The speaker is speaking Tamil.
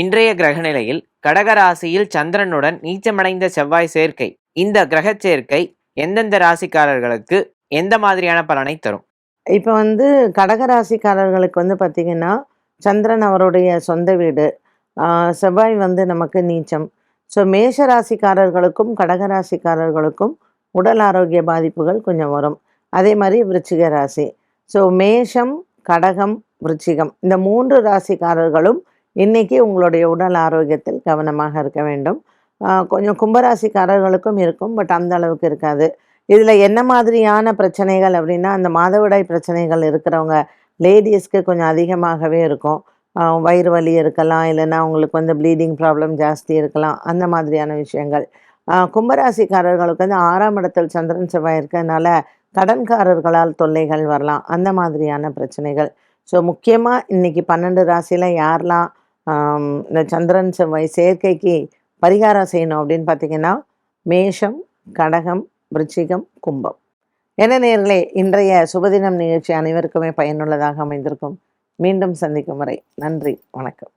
இன்றைய கிரகநிலையில் கடகராசியில் சந்திரனுடன் நீச்சமடைந்த செவ்வாய் சேர்க்கை. இந்த கிரக சேர்க்கை எந்தெந்த ராசிக்காரர்களுக்கு எந்த மாதிரியான பலனை தரும்? இப்போ வந்து கடகராசிக்காரர்களுக்கு வந்து பார்த்திங்கன்னா சந்திரன் அவருடைய சொந்த வீடு. செவ்வாய் வந்து நமக்கு நீச்சம். ஸோ மேஷ ராசிக்காரர்களுக்கும் கடகராசிக்காரர்களுக்கும் உடல் ஆரோக்கிய பாதிப்புகள் கொஞ்சம் வரும். அதே மாதிரி விருச்சிக ராசி. ஸோ மேஷம் கடகம் விருச்சிகம். இந்த மூன்று ராசிக்காரர்களும் இன்றைக்கி உங்களுடைய உடல் ஆரோக்கியத்தில் கவனமாக இருக்க வேண்டும். கொஞ்சம் கும்பராசிக்காரர்களுக்கும் இருக்கும் பட் அந்த அளவுக்கு இருக்காது. இதில் என்ன மாதிரியான பிரச்சனைகள் அப்படின்னா அந்த மாதவிடாய் பிரச்சனைகள் இருக்கிறவங்க லேடிஸ்க்கு கொஞ்சம் அதிகமாகவே இருக்கும். வயிறு வலி இருக்கலாம் இல்லைன்னா அவங்களுக்கு வந்து ப்ளீடிங் ப்ராப்ளம் ஜாஸ்தி இருக்கலாம் அந்த மாதிரியான விஷயங்கள். கும்பராசிக்காரர்களுக்கு வந்து ஆறாம் இடத்தில் சந்திரன் செவ்வாய் இருக்கிறதுனால கடன்காரர்களால் தொல்லைகள் வரலாம் அந்த மாதிரியான பிரச்சனைகள். ஸோ முக்கியமாக இன்னைக்கு பன்னெண்டு ராசியில் யாரெல்லாம் இந்த சந்திரன் செவ்வாய் சேர்க்கைக்கு பரிகாரம் செய்யணும் அப்படின்னு பார்த்தீங்கன்னா மேஷம் கடகம் விருச்சிகம் கும்பம். என்ன நேர்களே இன்றைய சுபதினம் நிகழ்ச்சி அனைவருக்குமே பயனுள்ளதாக அமைந்திருக்கும். மீண்டும் சந்திக்கும் வரை நன்றி வணக்கம்.